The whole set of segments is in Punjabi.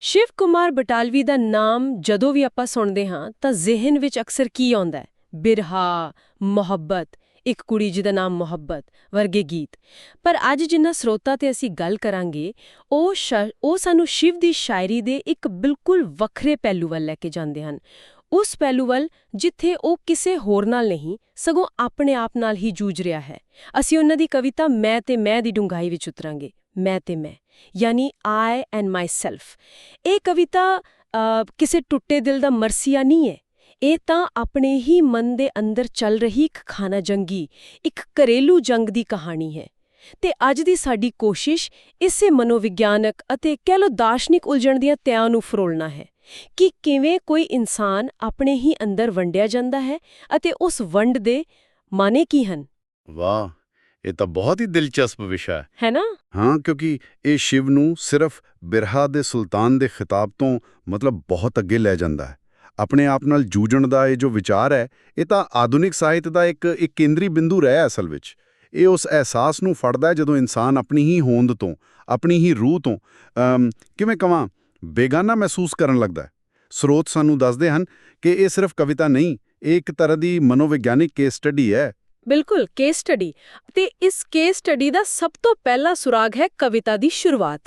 ਸ਼ਿਵ ਕੁਮਾਰ ਬਟਾਲਵੀ ਦਾ ਨਾਮ ਜਦੋਂ ਵੀ ਆਪਾਂ ਸੁਣਦੇ ਹਾਂ, ਤਾਂ ਜ਼ਿਹਨ ਵਿੱਚ ਅਕਸਰ ਕੀ ਆਉਂਦਾ ਹੈ? ਬਿਰਹਾ, ਮੁਹੱਬਤ, ਇੱਕ ਕੁੜੀ ਜਿਹਦਾ ਨਾਮ ਮੁਹੱਬਤ ਵਰਗੇ ਗੀਤ। ਪਰ ਅੱਜ ਜਿੰਨਾ ਸਰੋਤਾ ਤੇ ਅਸੀਂ ਗੱਲ ਕਰਾਂਗੇ, ਉਹ ਸ਼- ਉਹ ਸਾਨੂੰ ਸ਼ਿਵ ਦੀ ਸ਼ਾਇਰੀ ਦੇ ਇੱਕ ਬਿਲਕੁਲ ਵੱਖਰੇ ਪਹਿਲੂ ਵੱਲ ਲੈ ਕੇ ਜਾਂਦੇ ਹਨ। ਉਸ ਪਹਿਲੂ ਵੱਲ ਜਿੱਥੇ ਉਹ ਕਿਸੇ ਹੋਰ ਨਾਲ ਨਹੀਂ, ਸਗੋਂ ਆਪਣੇ ਆਪ ਨਾਲ ਹੀ ਜੂਝ ਰਿਹਾ ਹੈ। ਅਸੀਂ ਉਹਨਾਂ ਦੀ ਕਵਿਤਾ ਮੈਂ ਤੇ ਮੈਂ ਦੀ ਡੂੰਘਾਈ ਵਿੱਚ ਉਤਰਾਂਗੇ। ਮੈਂ ਤੇ ਮੈਂ, ਯਾਨੀ ਆਈ ਐਂਡ ਮਾਈਸੈਲਫ ਇਹ ਕਵਿਤਾ ਕਿਸੇ ਟੁੱਟੇ ਦਿਲ ਦਾ ਮਰਸੀਆ ਨਹੀਂ ਹੈ। ਇਹ ਤਾਂ ਆਪਣੇ ਹੀ ਮਨ ਦੇ ਅੰਦਰ ਚੱਲ ਰਹੀ ਇੱਕ ਖਾਨਾ ਜੰਗੀ, ਇੱਕ ਘਰੇਲੂ ਜੰਗ ਦੀ ਕਹਾਣੀ ਹੈ। ਤੇ ਅੱਜ ਦੀ ਸਾਡੀ ਕੋਸ਼ਿਸ਼ ਇਸੇ ਮਨੋਵਿਗਿਆਨਕ ਅਤੇ ਕਹਿ ਲੋ ਦਾਰਸ਼ਨਿਕ ਉਲਝਣ ਦੀਆਂ ਤਿਆਂ ਨੂੰ ਫਰੋਲਣਾ ਹੈ ਕਿ ਕਿਵੇਂ ਕੋਈ ਇਨਸਾਨ ਆਪਣੇ ਹੀ ਅੰਦਰ ਵੰਡਿਆ ਜਾਂਦਾ ਹੈ ਅਤੇ ਉਸ ਵੰਡ ਦੇ ਮਾਨੇ ਕੀ ਹਨ। ਵਾਹ! ਇਹ ਤਾਂ ਬਹੁਤ ਹੀ ਦਿਲਚਸਪ ਵਿਸ਼ਾ ਹੈ। ਹੈ ਨਾ? ਹਾਂ ਕਿਉਂਕਿ ਇਹ ਸ਼ਿਵ ਨੂੰ ਸਿਰਫ ਬਿਰਹਾ ਦੇ ਸੁਲਤਾਨ ਦੇ ਖਿਤਾਬ ਤੋਂ ਮਤਲਬ ਬਹੁਤ ਅੱਗੇ ਲੈ ਜਾਂਦਾ ਹੈ। ਆਪਣੇ ਆਪ ਨਾਲ ਜੂਝਣ ਦਾ ਇਹ ਜੋ ਵਿਚਾਰ ਹੈ ਇਹ ਤਾਂ ਆਧੁਨਿਕ ਸਾਹਿਤ ਦਾ ਇੱਕ ਇੱਕ ਕੇਂਦਰੀ ਬਿੰਦੂ ਰਿਹਾ ਅਸਲ ਵਿੱਚ। ਇਹ ਉਸ ਅਹਿਸਾਸ ਨੂੰ ਫੜਦਾ ਹੈ ਜਦੋਂ ਇਨਸਾਨ ਆਪਣੀ ਹੀ ਹੋਂਦ ਤੋਂ ਆਪਣੀ ਹੀ ਰੂਹ ਤੋਂ ਕਿਵੇਂ ਕਵਾਂ ਬੇਗਾਨਾ ਮਹਿਸੂਸ ਕਰਨ ਲੱਗਦਾ ਹੈ। ਸਰੋਤ ਸਾਨੂੰ ਦੱਸਦੇ ਹਨ ਕਿ ਇਹ ਸਿਰਫ ਕਵਿਤਾ ਨਹੀਂ ਇਹ ਇੱਕ ਤਰ੍ਹਾਂ ਦੀ ਮਨੋਵਿਗਿਆਨਿਕ ਕੇਸ ਸਟੱਡੀ ਹੈ। ਬਿਲਕੁਲ ਕੇਸ ਸਟੱਡੀ ਤੇ ਇਸ ਕੇਸ ਸਟੱਡੀ ਦਾ ਸਭ ਤੋਂ ਪਹਿਲਾ ਸੁਰਾਗ ਹੈ ਕਵਿਤਾ ਦੀ ਸ਼ੁਰੂਆਤ।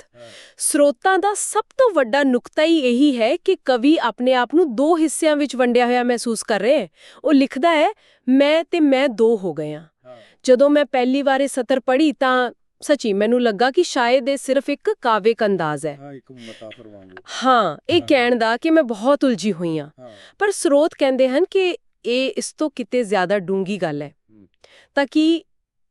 ਸਰੋਤਾਂ ਦਾ ਸਭ ਤੋਂ ਵੱਡਾ ਨੁਕਤਾ ਹੀ ਇਹੀ ਹੈ ਕਿ ਕਵੀ ਆਪਣੇ ਆਪ ਨੂੰ ਦੋ ਹਿੱਸਿਆਂ ਵਿੱਚ ਵੰਡਿਆ ਹੋਇਆ ਮਹਿਸੂਸ ਕਰ ਰਿਹਾ। ਹੈ ਉਹ ਲਿਖਦਾ ਹੈ ਮੈਂ ਤੇ ਮੈਂ ਦੋ ਹੋ ਗਏ ਹਾਂ। ਜਦੋਂ ਮੈਂ ਪਹਿਲੀ ਵਾਰ ਇਹ ਸਤਰ ਪੜ੍ਹੀ ਤਾਂ ਸੱਚੀ ਮੈਨੂੰ ਲੱਗਾ ਕਿ ਸ਼ਾਇਦ ਇਹ ਸਿਰਫ ਇੱਕ ਕਾਵਿਕ ਅੰਦਾਜ਼ ਹੈ। ਹਾਂ ਇੱਕ ਮਤਾਫਰ ਵਾਂਗੂ ਹਾਂ ਇਹ। ਕਹਿਣ ਦਾ ਕਿ ਮੈਂ ਬਹੁਤ ਉਲਝੀ ਹੋਈ ਹਾਂ। ਪਰ ਸਰੋਤ ਕਹਿੰਦੇ ਹਨ ਕਿ ਇਹ ਇਸ ਤੋਂ ਕਿਤੇ ਜ਼ਿਆਦਾ ਡੂੰਗੀ ਗੱਲ ਹੈ। ਤਾਂ ਕੀ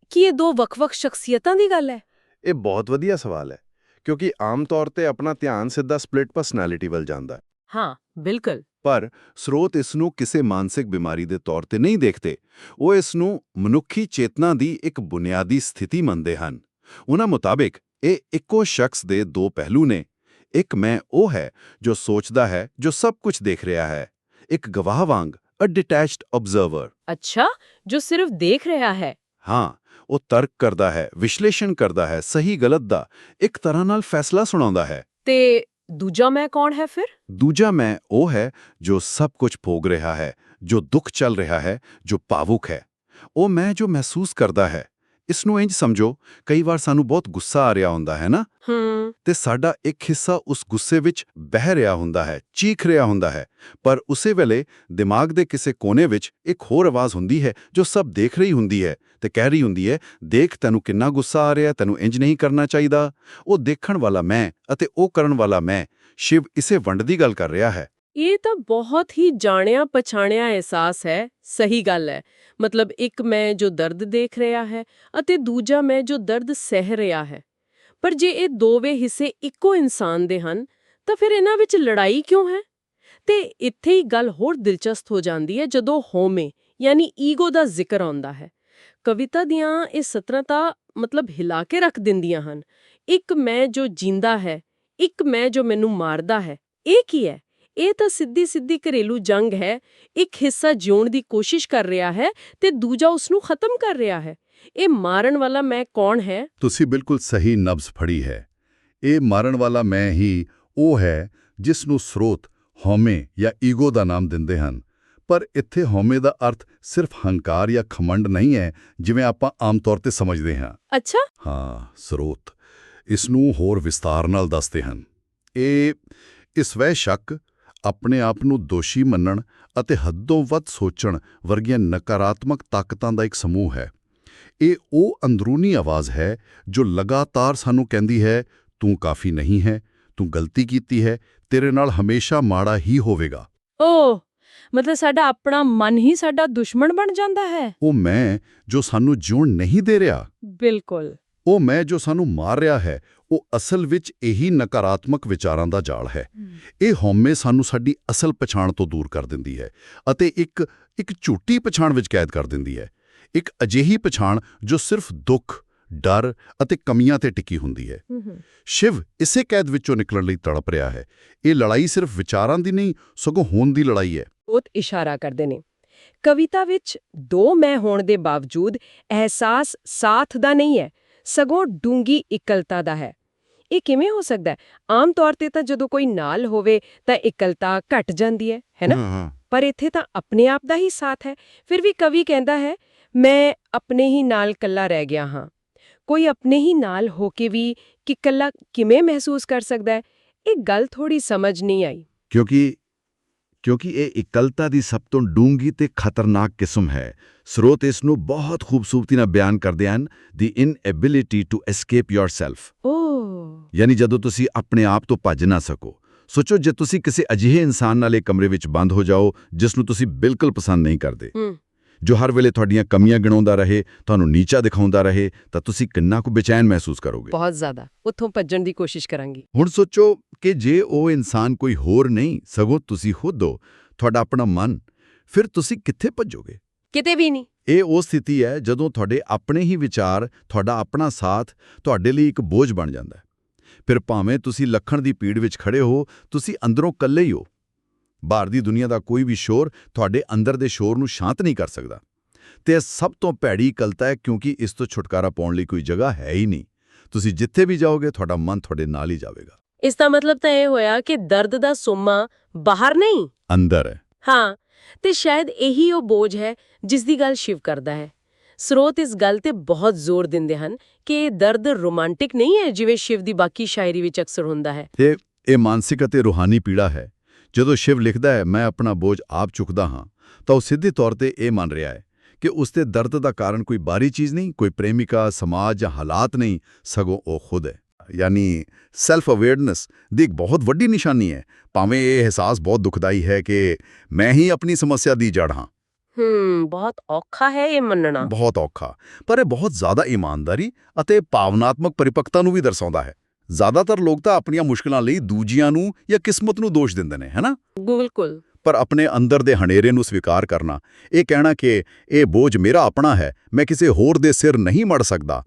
ਕੀ ਇਹ ਦੋ ਵੱਖ-ਵੱਖ ਸ਼ਖਸੀਅਤਾਂ ਦੀ ਗੱਲ ਹੈ? ਇਹ ਬਹੁਤ ਵਧੀਆ ਸਵਾਲ ਹੈ ਕਿਉਂਕਿ ਆਮ ਤੌਰ ਤੇ ਆਪਣਾ ਧਿਆਨ ਸਿੱਧਾ ਸਪਲਿਟ ਪਰਸਨੈਲਿਟੀ ਵੱਲ ਜਾਂਦਾ ਹੈ। ਹਾਂ ਬਿਲਕੁਲ। ਪਰ ਸਰੋਤ ਇਸ ਨੂੰ ਕਿਸੇ ਮਾਨਸਿਕ ਬਿਮਾਰੀ ਦੇ ਤੌਰ ਤੇ ਨਹੀਂ ਦੇਖਦੇ ਉਹ ਇਸ ਨੂੰ ਮਨੁੱਖੀ ਚੇਤਨਾ ਦੀ ਇੱਕ ਬੁਨਿਆਦੀ ਸਥਿਤੀ ਮੰਨਦੇ ਹਨ। ਉਹਨਾਂ ਮੁਤਾਬਿਕ ਇਹ ਇੱਕੋ ਸ਼ਖਸ ਦੇ ਦੋ ਪਹਿਲੂ ਨੇ ਇੱਕ ਮੈਂ ਉਹ ਹੈ ਜੋ ਸੋਚਦਾ ਹੈ ਜੋ ਸਭ ਕੁਝ ਦੇਖ ਰਿਹਾ ਹੈ ਇੱਕ ਗਵਾਹ ਵਾਂਗ। ਅ ਡਿਟੈਚਡ ਆਬਜ਼ਰਵਰ ਅੱਛਾ ਜੋ ਸਿਰਫ ਦੇਖ ਰਿਹਾ ਹੈ ਹਾਂ ਉਹ ਤਰਕ ਕਰਦਾ ਹੈ ਵਿਸ਼ਲੇਸ਼ਣ ਕਰਦਾ ਹੈ ਸਹੀ ਗਲਤ ਦਾ ਇੱਕ ਤਰ੍ਹਾਂ ਨਾਲ ਫੈਸਲਾ ਸੁਣਾਉਂਦਾ ਹੈ ਤੇ ਦੂਜਾ ਮੈਂ ਕੌਣ ਹੈ ਫਿਰ ਦੂਜਾ ਮੈਂ ਉਹ ਹੈ ਜੋ ਸਭ ਕੁਝ ਭੋਗ ਰਿਹਾ ਹੈ ਜੋ ਦੁੱਖ ਚੱਲ ਰਿਹਾ ਹੈ ਜੋ ਭਾਵੁਕ ਹੈ ਉਹ ਮੈਂ ਜੋ ਮਹਿਸੂਸ ਕਰਦਾ ਹੈ ਇਸ ਨੂੰ ਇੰਜ ਸਮਝੋ ਕਈ ਵਾਰ ਸਾਨੂੰ ਬਹੁਤ ਗੁੱਸਾ ਆ ਰਿਹਾ ਹੁੰਦਾ ਹੈ ਨਾ? ਹੂੰ। ਤੇ ਸਾਡਾ ਇੱਕ ਹਿੱਸਾ ਉਸ ਗੁੱਸੇ ਵਿੱਚ ਬਹਿ ਰਿਹਾ ਹੁੰਦਾ ਹੈ ਚੀਖ ਰਿਹਾ ਹੁੰਦਾ ਹੈ ਪਰ ਉਸੇ ਵੇਲੇ ਦਿਮਾਗ ਦੇ ਕਿਸੇ ਕੋਨੇ ਵਿੱਚ ਇੱਕ ਹੋਰ ਆਵਾਜ਼ ਹੁੰਦੀ ਹੈ ਜੋ ਸਭ ਦੇਖ ਰਹੀ ਹੁੰਦੀ ਹੈ ਤੇ ਕਹਿ ਰਹੀ ਹੁੰਦੀ ਹੈ ਦੇਖ ਤੈਨੂੰ ਕਿੰਨਾ ਗੁੱਸਾ ਆ ਰਿਹਾ ਤੈਨੂੰ ਇੰਜ ਨਹੀਂ ਕਰਨਾ ਚਾਹੀਦਾ। ਉਹ ਦੇਖਣ ਵਾਲਾ ਮੈਂ ਅਤੇ ਉਹ ਕਰਨ ਵਾਲਾ ਮੈਂ ਸ਼ਿਵ ਇਸੇ ਵੰਡ ਦੀ ਗੱਲ ਕਰ ਰਿਹਾ ਹੈ। ਇਹ ਤਾਂ ਬਹੁਤ ਹੀ ਜਾਣਿਆ ਪਛਾਣਿਆ ਅਹਿਸਾਸ ਹੈ, ਸਹੀ ਗੱਲ ਹੈ। ਮਤਲਬ ਇੱਕ ਮੈਂ ਜੋ ਦਰਦ ਦੇਖ ਰਿਹਾ ਹੈ ਅਤੇ ਦੂਜਾ ਮੈਂ ਜੋ ਦਰਦ ਸਹਿ ਰਿਹਾ ਹੈ। ਪਰ ਜੇ ਇਹ ਦੋਵੇਂ ਹਿੱਸੇ ਇੱਕੋ ਇਨਸਾਨ ਦੇ ਹਨ, ਤਾਂ ਫਿਰ ਇਹਨਾਂ ਵਿੱਚ ਲੜਾਈ ਕਿਉਂ ਹੈ? ਤੇ ਇੱਥੇ ਹੀ ਗੱਲ ਹੋਰ ਦਿਲਚਸਪ ਹੋ ਜਾਂਦੀ ਹੈ ਜਦੋਂ ਹੋਮੇ ਯਾਨੀ ਈਗੋ ਦਾ ਜ਼ਿਕਰ ਆਉਂਦਾ ਹੈ। ਕਵਿਤਾ ਦੀਆਂ ਇਹ ਸਤਰਾਂ ਤਾਂ ਮਤਲਬ ਹਿਲਾ ਕੇ ਰੱਖ ਦਿੰਦੀਆਂ ਹਨ। ਇੱਕ ਮੈਂ ਜੋ ਜਿੰਦਾ ਹੈ, ਇੱਕ ਮੈਂ ਜੋ ਮੈਨੂੰ ਮਾਰਦਾ ਹੈ, ਇਹ ਕੀ ਹੈ? ਇਹ ਤਾਂ ਸਿੱਧੀ ਸਿੱਧੀ ਘਰੇਲੂ ਜੰਗ ਹੈ। ਇੱਕ ਹਿੱਸਾ ਜਿਉਣ ਦੀ ਕੋਸ਼ਿਸ਼ ਕਰ ਰਿਹਾ ਹੈ ਤੇ ਦੂਜਾ ਉਸ ਨੂੰ ਖਤਮ ਕਰ ਰਿਹਾ ਹੈ। ਇਹ ਮਾਰਨ ਵਾਲਾ ਮੈਂ ਕੌਣ ਹੈ? ਤੁਸੀਂ ਬਿਲਕੁਲ ਸਹੀ ਨਬਜ਼ ਫੜੀ ਹੈ। ਇਹ ਮਾਰਨ ਵਾਲਾ ਮੈਂ ਹੀ ਉਹ ਹੈ ਜਿਸ ਨੂੰ ਸਰੋਤ ਹਉਮੈ ਜਾਂ ਈਗੋ ਦਾ ਨਾਮ ਦਿੰਦੇ ਹਨ। ਪਰ ਇੱਥੇ ਹਉਮੈ ਦਾ ਅਰਥ ਸਿਰਫ ਹੰਕਾਰ ਜਾਂ ਖਮੰਡ ਨਹੀਂ ਹੈ ਜਿਵੇਂ ਆਪਾਂ ਆਮ ਤੌਰ ਤੇ ਸਮਝਦੇ ਹਾਂ। ਅੱਛਾ। ਹਾਂ ਸਰੋਤ। ਇਸ ਨੂੰ ਹੋਰ ਵਿਸਤਾਰ ਨਾਲ ਦੱਸਦੇ ਹਨ। ਇਹ ਇਸ ਵਹਿ ਸ਼ੱਕ ਆਪਣੇ ਆਪ ਨੂੰ ਦੋਸ਼ੀ ਮੰਨਣ ਅਤੇ ਹੱਦੋਂ ਵੱਧ ਸੋਚਣ ਵਰਗੀਆਂ ਨਕਾਰਾਤਮਕ ਤਾਕਤਾਂ ਦਾ ਇੱਕ ਸਮੂਹ ਹੈ। ਇਹ ਉਹ ਅੰਦਰੂਨੀ ਆਵਾਜ਼ ਹੈ ਜੋ ਲਗਾਤਾਰ ਸਾਨੂੰ ਕਹਿੰਦੀ ਹੈ ਤੂੰ ਕਾਫੀ ਨਹੀਂ ਹੈ ਤੂੰ ਗਲਤੀ ਕੀਤੀ ਹੈ ਤੇਰੇ ਨਾਲ ਹਮੇਸ਼ਾ ਮਾੜਾ ਹੀ ਹੋਵੇਗਾ। ਓ ਮਤਲਬ ਸਾਡਾ ਆਪਣਾ ਮਨ ਹੀ ਸਾਡਾ ਦੁਸ਼ਮਣ ਬਣ ਜਾਂਦਾ ਹੈ? ਉਹ ਮੈਂ ਜੋ ਸਾਨੂੰ ਜਿਉਣ ਨਹੀਂ ਦੇ ਰਿਹਾ। ਬਿਲਕੁਲ। ਉਹ ਮੈਂ ਜੋ ਸਾਨੂੰ ਮਾਰ ਰਿਹਾ ਹੈ ਉਹ ਅਸਲ ਵਿੱਚ ਇਹੀ ਨਕਾਰਾਤਮਕ ਵਿਚਾਰਾਂ ਦਾ ਜਾਲ ਹੈ। ਇਹ ਹਉਮੈ ਸਾਨੂੰ ਸਾਡੀ ਅਸਲ ਪਛਾਣ ਤੋਂ ਦੂਰ ਕਰ ਦਿੰਦੀ ਹੈ ਅਤੇ ਇੱਕ ਇੱਕ ਝੂਠੀ ਪਛਾਣ ਵਿੱਚ ਕੈਦ ਕਰ ਦਿੰਦੀ ਹੈ। ਇੱਕ ਅਜਿਹੀ ਪਛਾਣ ਜੋ ਸਿਰਫ ਦੁੱਖ ਡਰ ਅਤੇ ਕਮੀਆਂ ਤੇ ਟਿਕੀ ਹੁੰਦੀ ਹੈ। ਸ਼ਿਵ ਇਸੇ ਕੈਦ ਵਿੱਚੋਂ ਨਿਕਲਣ ਲਈ ਤੜਪ ਰਿਹਾ ਹੈ। ਇਹ ਲੜਾਈ ਸਿਰਫ ਵਿਚਾਰਾਂ ਦੀ ਨਹੀਂ ਸਗੋਂ ਹੋਣ ਦੀ ਲੜਾਈ ਹੈ। ਬਹੁਤ ਇਸ਼ਾਰਾ ਕਰਦੇ ਨੇ। ਕਵਿਤਾ ਵਿੱਚ ਦੋ ਮੈਂ ਹੋਣ ਦੇ ਬਾਵਜੂਦ ਅਹਿਸਾਸ ਸਾਥ ਦਾ ਨਹੀਂ ਹੈ ਸਗੋਂ ਡੂੰਗੀ ਇਕਲਤਾ ਦਾ ਹੈ। ਇਹ ਕਿਵੇਂ ਹੋ ਸਕਦਾ ਹੈ? ਆਮ ਤੌਰ ਤੇ ਤਾਂ ਜਦੋਂ ਕੋਈ ਨਾਲ ਹੋਵੇ ਤਾਂ ਇਕਲਤਾ ਘਟ ਜਾਂਦੀ ਹੈ ਹੈਨਾ ਪਰ ਇੱਥੇ ਤਾਂ ਆਪਣੇ ਆਪ ਦਾ ਹੀ ਸਾਥ ਹੈ। ਫਿਰ ਵੀ ਕਵੀ ਕਹਿੰਦਾ ਹੈ ਮੈਂ ਆਪਣੇ ਹੀ ਨਾਲ ਕੱਲਾ ਰਹਿ ਗਿਆ ਹਾਂ। ਕੋਈ ਆਪਣੇ ਹੀ ਨਾਲ ਹੋ ਕੇ ਵੀ ਕਿ ਕੱਲਾ ਕਿਵੇਂ ਮਹਿਸੂਸ ਕਰ ਸਕਦਾ ਹੈ? ਇਹ ਗੱਲ ਥੋੜੀ ਸਮਝ ਨਹੀਂ ਆਈ। ਕਿਉਂਕਿ ਕਿਉਂਕਿ ਇਹ ਇਕਲਤਾ ਦੀ ਸਭ ਤੋਂ ਡੂੰਗੀ ਤੇ ਖਤਰਨਾਕ ਕਿਸਮ ਹੈ। ਸਰੋਤ ਇਸ ਨੂੰ ਬਹੁਤ ਖੂਬਸੂਰਤੀ ਨਾਲ ਬਿਆਨ ਕਰਦੇ ਹਨ ਦੀ ਇਨਐਬਿਲਿਟੀ ਟੂ ਐਸਕੇਪ yourself. ਓ ਯਾਨੀ ਜਦੋਂ ਤੁਸੀਂ ਆਪਣੇ ਆਪ ਤੋਂ ਭੱਜ ਨਾ ਸਕੋ। ਸੋਚੋ ਜੇ ਤੁਸੀਂ ਕਿਸੇ ਅਜਿਹੇ ਇਨਸਾਨ ਨਾਲ ਇੱਕ ਕਮਰੇ ਵਿੱਚ ਬੰਦ ਹੋ ਜਾਓ ਜਿਸ ਨੂੰ ਤੁਸੀਂ ਬਿਲਕੁਲ ਪਸੰਦ ਨਹੀਂ ਕਰਦੇ। ਜੋ ਹਰ ਵੇਲੇ ਤੁਹਾਡੀਆਂ ਕਮੀਆਂ ਗਿਣਾਉਂਦਾ ਰਹੇ ਤੁਹਾਨੂੰ ਨੀਚਾ ਦਿਖਾਉਂਦਾ ਰਹੇ ਤਾਂ ਤੁਸੀਂ ਕਿੰਨਾ ਕੁ ਬੇਚੈਨ ਮਹਿਸੂਸ ਕਰੋਗੇ। ਬਹੁਤ ਜ਼ਿਆਦਾ। ਉੱਥੋਂ ਭੱਜਣ ਦੀ ਕੋਸ਼ਿਸ਼ ਕਰਾਂਗੀ। ਹੁਣ ਸੋਚੋ ਕਿ ਜੇ ਉਹ ਇਨਸਾਨ ਕੋਈ ਹੋਰ ਨਹੀਂ ਸਗੋਂ ਤੁਸੀਂ ਖੁਦ ਹੋ ਤੁਹਾਡਾ ਆਪਣਾ ਮਨ ਫਿਰ ਤੁਸੀਂ ਕਿੱਥੇ ਭੱਜੋਗੇ? ਕਿਤੇ ਵੀ ਨਹੀਂ। ਇਹ ਉਹ ਸਥਿਤੀ ਹੈ ਜਦੋਂ ਤੁਹਾਡੇ ਆਪਣੇ ਹੀ ਵਿਚਾਰ ਤੁਹਾਡਾ ਆਪਣਾ ਸਾਥ ਤੁਹਾਡੇ ਲਈ ਇੱਕ ਬੋਝ ਬਣ ਜਾਂਦਾ ਹੈ। ਫਿਰ ਭਾਵੇਂ ਤੁਸੀਂ ਲੱਖਣ ਦੀ ਪੀੜ ਵਿੱਚ ਖੜੇ ਹੋ ਤੁਸੀਂ ਅੰਦਰੋਂ ਇਕੱਲੇ ਹੀ ਹੋ। ਬਾਹਰ ਦੀ ਦੁਨੀਆ ਦਾ ਕੋਈ ਵੀ ਸ਼ੋਰ ਤੁਹਾਡੇ ਅੰਦਰ ਦੇ ਸ਼ੋਰ ਨੂੰ ਸ਼ਾਂਤ ਨਹੀਂ ਕਰ ਸਕਦਾ। ਤੇ ਇਹ ਸਭ ਤੋਂ ਭੈੜੀ ਇਕਲਤਾ ਹੈ ਕਿਉਂਕਿ ਇਸ ਤੋਂ ਛੁਟਕਾਰਾ ਪਾਉਣ ਲਈ ਕੋਈ ਜਗ੍ਹਾ ਹੈ ਹੀ ਨਹੀਂ। ਤੁਸੀਂ ਜਿੱਥੇ ਵੀ ਜਾਓਗੇ ਤੁਹਾਡਾ ਮਨ ਤੁਹਾਡੇ ਨਾਲ ਹੀ ਜਾਵੇਗਾ। ਇਸ ਦਾ ਮਤਲਬ ਤਾਂ ਇਹ ਹੋਇਆ ਕਿ ਦਰਦ ਦਾ ਸੋਮਾ ਬਾਹਰ ਨਹੀਂ? ਅੰਦਰ ਹੈ। ਹਾਂ ਤੇ ਸ਼ਾਇਦ ਇਹੀ ਉਹ ਬੋਝ ਹੈ ਜਿਸ ਦੀ ਗੱਲ ਸ਼ਿਵ ਕਰਦਾ ਹੈ। ਸਰੋਤ ਇਸ ਗੱਲ ਤੇ ਬਹੁਤ ਜ਼ੋਰ ਦਿੰਦੇ ਹਨ ਕਿ ਇਹ ਦਰਦ ਰੋਮਾਂਟਿਕ ਨਹੀਂ ਹੈ, ਜਿਵੇਂ ਸ਼ਿਵ ਦੀ ਬਾਕੀ ਸ਼ਾਇਰੀ ਵਿੱਚ ਅਕਸਰ ਹੁੰਦਾ ਹੈ। ਤੇ ਇਹ ਮਾਨਸਿਕ ਅਤੇ ਰੂਹਾਨੀ ਪੀੜਾ ਹੈ। ਜਦੋਂ ਸ਼ਿਵ ਲਿਖਦਾ ਹੈ, ਮੈਂ ਆਪਣਾ ਬੋਝ ਆਪ ਚੁੱਕਦਾ ਹਾਂ, ਤਾਂ ਉਹ ਸਿੱਧੇ ਤੌਰ ਤੇ ਇਹ ਮੰਨ ਰਿਹਾ ਹੈ ਕਿ ਉਸ ਦੇ ਦਰਦ ਦਾ ਕਾਰਨ ਕੋਈ ਬਾਹਰੀ ਚੀਜ਼ ਨਹੀਂ, ਕੋਈ ਪ੍ਰੇਮਿਕਾ, ਸਮਾਜ ਜਾਂ ਹਾਲਾਤ ਨਹੀਂ, ਸਗੋਂ ਉਹ ਖੁਦ ਹੈ। ਯਾਨੀ ਸੈਲਫ ਅਵੇਅਰਨੈਸ ਦੀ ਇੱਕ ਬਹੁਤ ਵੱਡੀ ਨਿਸ਼ਾਨੀ ਹੈ। ਭਾਵੇਂ ਇਹ ਅਹਿਸਾਸ ਬਹੁਤ ਦੁਖਦਾਈ ਹੈ ਕਿ ਮੈਂ ਹੀ ਆਪਣੀ ਸਮੱਸਿਆ ਦੀ ਜੜ ਹਾਂ। ਹੂੰ ਬਹੁਤ ਔਖਾ ਹੈ ਇਹ ਮੰਨਣਾ। ਬਹੁਤ ਔਖਾ। ਪਰ ਇਹ ਬਹੁਤ ਜ਼ਿਆਦਾ ਇਮਾਨਦਾਰੀ ਅਤੇ ਭਾਵਨਾਤਮਕ ਪਰਿਪੱਕਤਾ ਨੂੰ ਵੀ ਦਰਸਾਉਂਦਾ ਹੈ। ਜ਼ਿਆਦਾਤਰ ਲੋਕ ਤਾਂ ਆਪਣੀਆਂ ਮੁਸ਼ਕਲਾਂ ਲਈ ਦੂਜਿਆਂ ਨੂੰ ਜਾਂ ਕਿਸਮਤ ਨੂੰ ਦੋਸ਼ ਦਿੰਦੇ ਨੇ ਹੈਨਾ ਬਿਲਕੁਲ। ਪਰ ਆਪਣੇ ਅੰਦਰ ਦੇ ਹਨੇਰੇ ਨੂੰ ਸਵੀਕਾਰ ਕਰਨਾ ਇਹ ਕਹਿਣਾ ਕਿ ਇਹ ਬੋਝ ਮੇਰਾ ਆਪਣਾ ਹੈ ਮੈਂ ਕਿਸੇ ਹੋਰ ਦੇ ਸਿਰ ਨਹੀਂ ਮੜ ਸਕਦਾ।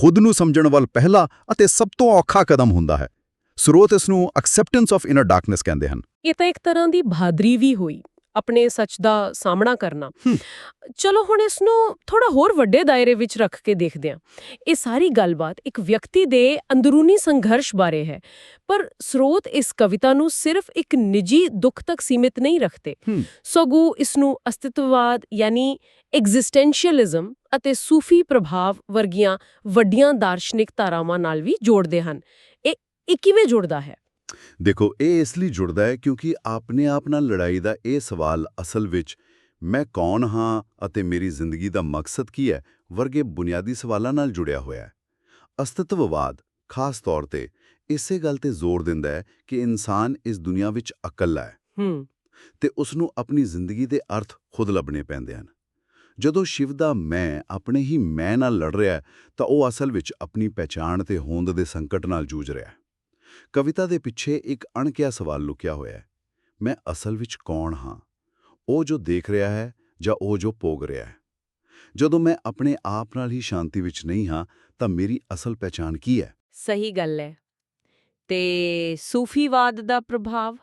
ਖੁਦ ਨੂੰ ਸਮਝਣ ਵੱਲ ਪਹਿਲਾ ਅਤੇ ਸਭ ਤੋਂ ਔਖਾ ਕਦਮ ਹੁੰਦਾ ਹੈ। ਸਰੋਤ ਇਸ ਨੂੰ ਐਕਸੈਪਟੈਂਸ ਆਫ ਇਨਰ ਡਾਰਕਨੈਸ ਕਹਿੰਦੇ ਹਨ। ਇਹ ਤਾਂ ਇੱਕ ਤਰ੍ਹਾਂ ਦੀ ਬਹਾਦਰੀ ਵੀ ਹੋਈ। ਆਪਣੇ ਸੱਚ ਦਾ ਸਾਹਮਣਾ ਕਰਨਾ। ਚਲੋ ਹੁਣ ਇਸ ਨੂੰ ਥੋੜਾ ਹੋਰ ਵੱਡੇ ਦਾਇਰੇ ਵਿੱਚ ਰੱਖ ਕੇ ਦੇਖਦੇ ਹਾਂ। ਇਹ ਸਾਰੀ ਗੱਲਬਾਤ ਇੱਕ ਵਿਅਕਤੀ ਦੇ ਅੰਦਰੂਨੀ ਸੰਘਰਸ਼ ਬਾਰੇ ਹੈ ਪਰ ਸਰੋਤ ਇਸ ਕਵਿਤਾ ਨੂੰ ਸਿਰਫ ਇੱਕ ਨਿੱਜੀ ਦੁੱਖ ਤੱਕ ਸੀਮਿਤ ਨਹੀਂ ਰੱਖਦੇ। ਸਗੋਂ ਇਸ ਨੂੰ ਅਸਤਿਤਵਵਾਦ ਯਾਨੀ ਐਗਜ਼ਿਸਟੈਂਸ਼ੀਅਲਿਜ਼ਮ ਅਤੇ ਸੂਫੀ ਪ੍ਰਭਾਵ ਵਰਗੀਆਂ ਵੱਡੀਆਂ ਦਾਰਸ਼ਨਿਕ ਧਾਰਾਵਾਂ ਨਾਲ ਵੀ ਜੋੜਦੇ ਹਨ। ਇਹ ਇਹ ਕਿਵੇਂ ਜੁੜਦਾ ਹੈ? ਦੇਖੋ ਇਹ ਇਸ ਲਈ ਜੁੜਦਾ ਹੈ ਕਿਉਂਕਿ ਆਪਣੇ ਆਪ ਨਾਲ ਲੜਾਈ ਦਾ ਇਹ ਸਵਾਲ ਅਸਲ ਵਿੱਚ ਮੈਂ ਕੌਣ ਹਾਂ ਅਤੇ ਮੇਰੀ ਜ਼ਿੰਦਗੀ ਦਾ ਮਕਸਦ ਕੀ ਹੈ ਵਰਗੇ ਬੁਨਿਆਦੀ ਸਵਾਲਾਂ ਨਾਲ ਜੁੜਿਆ ਹੋਇਆ ਹੈ। ਅਸਤਿਤਵਵਾਦ ਖਾਸ ਤੌਰ ਤੇ ਇਸੇ ਗੱਲ ਤੇ ਜ਼ੋਰ ਦਿੰਦਾ ਹੈ ਕਿ ਇਨਸਾਨ ਇਸ ਦੁਨੀਆ ਵਿੱਚ ਇਕੱਲਾ ਹੈ ਹੂੰ। ਤੇ ਉਸ ਨੂੰ ਆਪਣੀ ਜ਼ਿੰਦਗੀ ਦੇ ਅਰਥ ਖੁਦ ਲੱਭਣੇ ਪੈਂਦੇ ਹਨ। ਜਦੋਂ ਸ਼ਿਵ ਦਾ ਮੈਂ ਆਪਣੇ ਹੀ ਮੈਂ ਨਾਲ ਲੜ ਰਿਹਾ ਤਾਂ ਉਹ ਅਸਲ ਵਿੱਚ ਆਪਣੀ ਪਹਿਚਾਣ ਤੇ ਹੋਂਦ ਦੇ ਸੰਕਟ ਨਾਲ ਜੂਝ ਰਿਹਾ ਹੈ। ਕਵਿਤਾ ਦੇ ਪਿੱਛੇ ਇੱਕ ਅਣਕਿਆ ਸਵਾਲ ਲੁਕਿਆ ਹੋਇਆ ਹੈ। ਮੈਂ ਅਸਲ ਵਿੱਚ ਕੌਣ ਹਾਂ? ਉਹ ਜੋ ਦੇਖ ਰਿਹਾ ਹੈ ਜਾਂ ਉਹ ਜੋ ਭੋਗ ਰਿਹਾ ਹੈ? ਜਦੋਂ ਮੈਂ ਆਪਣੇ ਆਪ ਨਾਲ ਹੀ ਸ਼ਾਂਤੀ ਵਿੱਚ ਨਹੀਂ ਹਾਂ ਤਾਂ ਮੇਰੀ ਅਸਲ ਪਹਿਚਾਣ ਕੀ ਹੈ? ਸਹੀ ਗੱਲ ਹੈ। ਤੇ ਸੂਫੀਵਾਦ ਦਾ ਪ੍ਰਭਾਵ?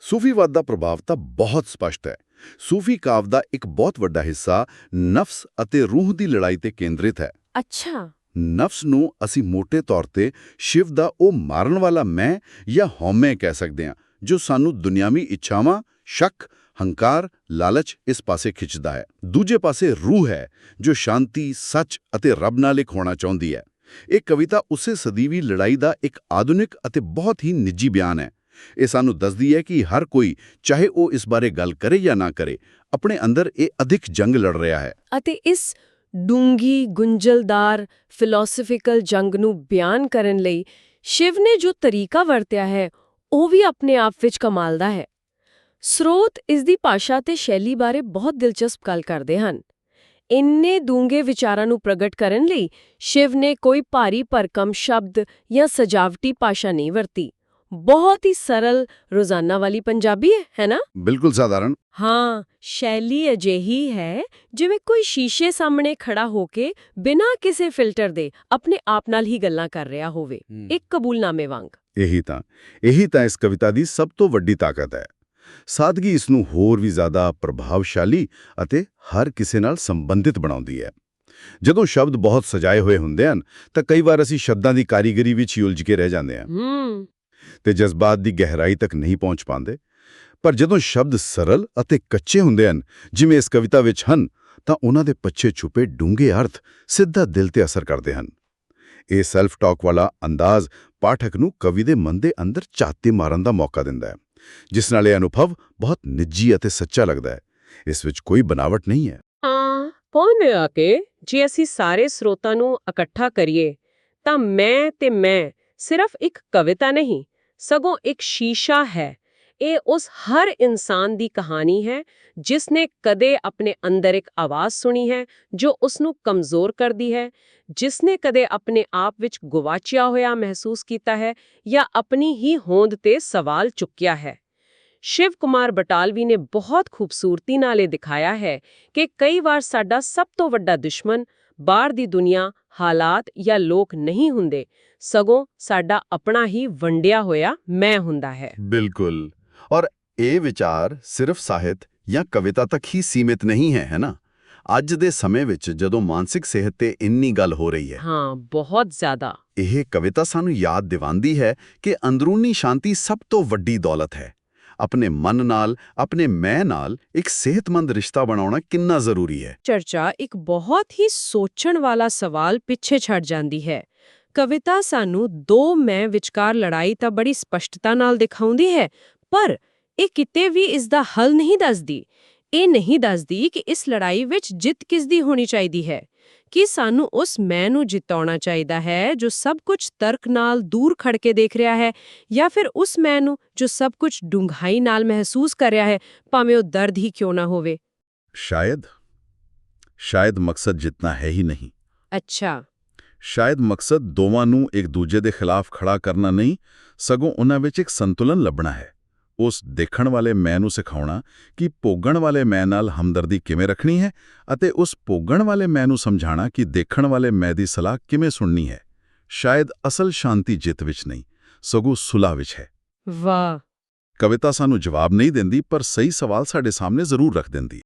ਸੂਫੀਵਾਦ ਦਾ ਪ੍ਰਭਾਵ ਤਾਂ ਬਹੁਤ ਸਪਸ਼ਟ ਹੈ। ਸੂਫੀ ਕਾਵ ਦਾ ਇੱਕ ਬਹੁਤ ਵੱਡਾ ਹਿੱਸਾ ਨਫਸ ਅਤੇ ਰੂਹ ਦੀ ਲੜਾਈ ਤੇ ਕੇਂਦਰਿਤ ਹੈ। ਅੱਛਾ। ਨਫਸ ਨੂੰ ਅਸੀਂ ਮੋٹے ਤੌਰ ਤੇ ਸ਼ਿਵ ਦਾ ਉਹ ਮਾਰਨ ਵਾਲਾ ਮੈਂ ਜਾਂ ਹਉਮੈ ਕਹਿ ਸਕਦੇ ਹਾਂ, ਜੋ ਸਾਨੂੰ ਦੁਨਿਆਵੀ ਇੱਛਾਵਾਂ, ਸ਼ੱਕ, ਹੰਕਾਰ, ਲਾਲਚ ਇਸ ਪਾਸੇ ਖਿੱਚਦਾ ਹੈ। ਦੂਜੇ ਪਾਸੇ ਰੂਹ ਹੈ, ਜੋ ਸ਼ਾਂਤੀ, ਸੱਚ ਅਤੇ ਰੱਬ ਨਾਲ ਇੱਕ ਹੋਣਾ ਚਾਹੁੰਦੀ ਹੈ। ਇਹ ਕਵਿਤਾ ਉਸੇ ਸਦੀਵੀ ਲੜਾਈ ਦਾ ਇੱਕ ਆਧੁਨਿਕ ਅਤੇ ਬਹੁਤ ਹੀ ਨਿੱਜੀ ਬਿਆਨ ਹੈ। ਇਹ ਸਾਨੂੰ ਦੱਸਦੀ ਹੈ ਕਿ ਹਰ ਕੋਈ, ਚਾਹੇ ਉਹ ਇਸ ਬਾਰੇ ਗੱਲ ਕਰੇ ਜਾਂ ਨਾ ਕਰੇ, ਆਪਣੇ ਅੰਦਰ ਇਹ ਅਧਿਕ ਜੰਗ ਲੜ ਰਿਹਾ ਹੈ। ਅਤੇ ਇਸ ਡੂੰਗੀ ਗੁੰਝਲਦਾਰ ਫਿਲਾਸਫੀਕਲ ਜੰਗ ਨੂੰ ਬਿਆਨ ਕਰਨ ਲਈ ਸ਼ਿਵ ਨੇ ਜੋ ਤਰੀਕਾ ਵਰਤਿਆ ਹੈ, ਉਹ ਵੀ ਆਪਣੇ ਆਪ ਵਿੱਚ ਕਮਾਲ ਦਾ ਹੈ। ਸਰੋਤ ਇਸ ਦੀ ਭਾਸ਼ਾ ਤੇ ਸ਼ੈਲੀ ਬਾਰੇ ਬਹੁਤ ਦਿਲਚਸਪ ਗੱਲ ਕਰਦੇ ਹਨ। ਇੰਨੇ ਡੂੰਘੇ ਵਿਚਾਰਾਂ ਨੂੰ ਪ੍ਰਗਟ ਕਰਨ ਲਈ ਸ਼ਿਵ ਨੇ ਕੋਈ ਭਾਰੀ ਭਰਕਮ ਸ਼ਬਦ ਜਾਂ ਸਜਾਵਟੀ ਭਾਸ਼ਾ ਨਹੀਂ ਵਰਤੀ। ਬਹੁਤ ਹੀ ਸਰਲ ਰੋਜ਼ਾਨਾ ਵਾਲੀ ਪੰਜਾਬੀ ਹੈ ਹੈ ਨਾ? ਬਿਲਕੁਲ ਸਾਧਾਰਨ। ਹਾਂ ਸ਼ੈਲੀ ਅਜਿਹੀ ਹੈ ਜਿਵੇਂ ਕੋਈ ਸ਼ੀਸ਼ੇ ਸਾਹਮਣੇ ਖੜਾ ਹੋ ਕੇ ਬਿਨਾਂ ਕਿਸੇ ਫਿਲਟਰ ਦੇ ਆਪਣੇ ਆਪ ਨਾਲ ਹੀ ਗੱਲਾਂ ਕਰ ਰਿਹਾ ਹੋਵੇ ਇੱਕ ਕਬੂਲਨਾਮੇ ਵਾਂਗ। ਇਹੀ ਤਾਂ ਇਹੀ ਤਾਂ ਇਸ ਕਵਿਤਾ ਦੀ ਸਭ ਤੋਂ ਵੱਡੀ ਤਾਕਤ ਹੈ। ਸਾਦਗੀ ਇਸ ਨੂੰ ਹੋਰ ਵੀ ਜ਼ਿਆਦਾ ਪ੍ਰਭਾਵਸ਼ਾਲੀ ਅਤੇ ਹਰ ਕਿਸੇ ਨਾਲ ਸੰਬੰਧਿਤ ਬਣਾਉਂਦੀ ਹੈ। ਜਦੋਂ ਸ਼ਬਦ ਬਹੁਤ ਸਜਾਏ ਹੋਏ ਹੁੰਦੇ ਹਨ ਤਾਂ ਕਈ ਵਾਰ ਅਸੀਂ ਸ਼ਬਦਾਂ ਦੀ ਕਾਰੀਗਰੀ ਵਿੱਚ ਹੀ ਉਲਝ ਕੇ ਰਹਿ ਜਾਂਦੇ ਹਾਂ। ਹੂੰ। ਤੇ ਜਜ਼ਬਾਤ ਦੀ ਗਹਿਰਾਈ ਤੱਕ ਨਹੀਂ ਪਹੁੰਚ ਪਾਉਂਦੇ। ਪਰ ਜਦੋਂ ਸ਼ਬਦ ਸਰਲ ਅਤੇ ਕੱਚੇ ਹੁੰਦੇ ਹਨ, ਜਿਵੇਂ ਇਸ ਕਵਿਤਾ ਵਿੱਚ ਹਨ, ਤਾਂ ਉਹਨਾਂ ਦੇ ਪਿੱਛੇ ਛੁਪੇ ਡੂੰਘੇ ਅਰਥ ਸਿੱਧਾ ਦਿਲ ਤੇ ਅਸਰ ਕਰਦੇ ਹਨ। ਇਹ ਸੈਲਫ ਟਾਕ ਵਾਲਾ ਅੰਦਾਜ਼ ਪਾਠਕ ਨੂੰ ਕਵੀ ਦੇ ਮਨ ਦੇ ਅੰਦਰ ਝਾਤੀ ਮਾਰਨ ਦਾ ਮੌਕਾ ਦਿੰਦਾ ਹੈ, ਜਿਸ ਨਾਲ ਇਹ ਅਨੁਭਵ ਬਹੁਤ ਨਿੱਜੀ ਅਤੇ ਸੱਚਾ ਲੱਗਦਾ ਹੈ। ਇਸ ਵਿੱਚ ਕੋਈ ਬਨਾਵਟ ਨਹੀਂ ਹੈ। ਹਾਂ, ਪਹੁੰਚੇ ਆ ਕੇ ਜੇ ਅਸੀਂ ਸਾਰੇ ਸਰੋਤਾਂ ਨੂੰ ਇਕੱਠਾ ਕਰੀਏ, ਤਾਂ ਮੈਂ ਤੇ ਮੈਂ ਸਿਰਫ ਇੱਕ ਕਵਿਤਾ ਨਹੀਂ ਸਗੋਂ ਇੱਕ ਸ਼ੀਸ਼ਾ ਹੈ। ਇਹ ਉਸ ਹਰ ਇਨਸਾਨ ਦੀ ਕਹਾਣੀ ਹੈ ਜਿਸ ਨੇ ਕਦੇ ਆਪਣੇ ਅੰਦਰ ਇੱਕ ਆਵਾਜ਼ ਸੁਣੀ ਹੈ, ਜੋ ਉਸ ਨੂੰ ਕਮਜ਼ੋਰ ਕਰਦੀ ਹੈ ਜਿਸ ਨੇ ਕਦੇ ਆਪਣੇ ਆਪ ਵਿੱਚ ਗਵਾਚਿਆ ਹੋਇਆ ਮਹਿਸੂਸ ਕੀਤਾ ਹੈ ਜਾਂ ਆਪਣੀ ਹੀ ਹੋਂਦ ਤੇ ਸਵਾਲ ਚੁੱਕਿਆ ਹੈ। ਸ਼ਿਵ ਕੁਮਾਰ ਬਟਾਲਵੀ ਨੇ ਬਹੁਤ ਖੂਬਸੂਰਤੀ ਨਾਲ ਇਹ ਦਿਖਾਇਆ ਹੈ ਕਿ ਕਈ ਵਾਰ ਸਾਡਾ ਸਭ ਤੋਂ ਵੱਡਾ ਦੁਸ਼ਮਣ ਬਾਹਰ ਦੀ ਦੁਨੀਆ ਹਾਲਾਤ ਜਾਂ ਲੋਕ ਨਹੀਂ ਹੁੰਦੇ ਸਗੋਂ ਸਾਡਾ ਆਪਣਾ ਹੀ ਵੰਡਿਆ ਹੋਇਆ ਮੈਂ ਹੁੰਦਾ ਹੈ। ਬਿਲਕੁਲ। ਔਰ ਇਹ ਵਿਚਾਰ ਸਿਰਫ ਸਾਹਿਤ ਜਾਂ ਕਵਿਤਾ ਤੱਕ ਹੀ ਸੀਮਿਤ ਨਹੀਂ ਹੈ ਹੈ ਨਾ? ਅੱਜ ਦੇ ਸਮੇਂ ਵਿੱਚ ਜਦੋਂ ਮਾਨਸਿਕ ਸਿਹਤ ਤੇ ਇੰਨੀ ਗੱਲ ਹੋ ਰਹੀ ਹੈ। ਹਾਂ ਬਹੁਤ ਜ਼ਿਆਦਾ। ਇਹ ਕਵਿਤਾ ਸਾਨੂੰ ਯਾਦ ਦਿਵਾਉਂਦੀ ਹੈ ਕਿ ਅੰਦਰੂਨੀ ਸ਼ਾਂਤੀ ਸਭ ਤੋਂ ਵੱਡੀ ਦੌਲਤ ਹੈ। ਆਪਣੇ ਮਨ ਨਾਲ, ਆਪਣੇ ਮੈਂ ਨਾਲ ਇੱਕ ਸਿਹਤਮੰਦ ਰਿਸ਼ਤਾ ਬਣਾਉਣਾ ਕਿੰਨਾ ਜ਼ਰੂਰੀ ਹੈ। ਚਰਚਾ ਇੱਕ ਬਹੁਤ ਹੀ ਸੋਚਣ ਵਾਲਾ ਸਵਾਲ ਪਿੱਛੇ ਛੱਡ ਜਾਂਦੀ ਹੈ। ਕਵਿਤਾ ਸਾਨੂੰ ਦੋ ਮੈਂ ਵਿਚਕਾਰ ਲੜਾਈ ਤਾਂ ਬੜੀ ਸਪਸ਼ਟਤਾ ਨਾਲ ਦਿਖਾਉਂਦੀ ਹੈ, ਪਰ ਇਹ ਕਿਤੇ ਵੀ ਇਸ ਦਾ ਹੱਲ ਨਹੀਂ ਦੱਸਦੀ। ਇਹ ਨਹੀਂ ਦੱਸਦੀ ਕਿ ਇਸ ਲੜਾਈ ਵਿੱਚ ਜਿੱਤ ਕਿਸ ਦੀ ਹੋਣੀ ਚਾਹੀਦੀ ਹੈ। ਕਿ ਸਾਨੂੰ ਉਸ ਮੈਂ ਨੂੰ ਜਿਤਾਉਣਾ ਚਾਹੀਦਾ ਹੈ ਜੋ ਸਭ ਕੁਝ ਤਰਕ ਨਾਲ ਦੂਰ ਖੜ ਕੇ ਦੇਖ ਰਿਹਾ ਹੈ ਜਾਂ ਫਿਰ ਉਸ ਮੈਂ ਨੂੰ ਜੋ ਸਭ ਕੁਝ ਡੂੰਘਾਈ ਨਾਲ ਮਹਿਸੂਸ ਕਰ ਰਿਹਾ ਹੈ ਭਾਵੇਂ ਉਹ ਦਰਦ ਹੀ ਕਿਉਂ ਨਾ ਹੋਵੇ। ਸ਼ਾਇਦ ਸ਼ਾਇਦ ਮਕਸਦ ਜਿੱਤਣਾ ਹੈ ਹੀ ਨਹੀਂ। ਅੱਛਾ। ਸ਼ਾਇਦ ਮਕਸਦ ਦੋਵਾਂ ਨੂੰ ਇੱਕ ਦੂਜੇ ਦੇ ਖਿਲਾਫ ਖੜਾ ਕਰਨਾ ਨਹੀਂ ਸਗੋਂ ਉਹਨਾਂ ਵਿੱਚ ਇੱਕ ਸੰਤੁਲਨ ਲੱਭਣਾ ਹੈ। ਉਸ ਦੇਖਣ ਵਾਲੇ ਮੈਂ ਨੂੰ ਸਿਖਾਉਣਾ ਕਿ ਭੋਗਣ ਵਾਲੇ ਮੈਂ ਨਾਲ ਹਮਦਰਦੀ ਕਿਵੇਂ ਰੱਖਣੀ ਹੈ ਅਤੇ ਉਸ ਭੋਗਣ ਵਾਲੇ ਮੈਂ ਨੂੰ ਸਮਝਾਣਾ ਕਿ ਦੇਖਣ ਵਾਲੇ ਮੈਂ ਦੀ ਸਲਾਹ ਕਿਵੇਂ ਸੁਣਨੀ ਹੈ। ਸ਼ਾਇਦ ਅਸਲ ਸ਼ਾਂਤੀ ਜਿੱਤ ਵਿੱਚ ਨਹੀਂ ਸਗੋਂ ਸੁਲਾਹ ਵਿੱਚ ਹੈ। ਵਾਹ! ਕਵਿਤਾ ਸਾਨੂੰ ਜਵਾਬ ਨਹੀਂ ਦਿੰਦੀ ਪਰ ਸਹੀ ਸਵਾਲ ਸਾਡੇ ਸਾਹਮਣੇ ਜ਼ਰੂਰ ਰੱਖ ਦਿੰਦੀ।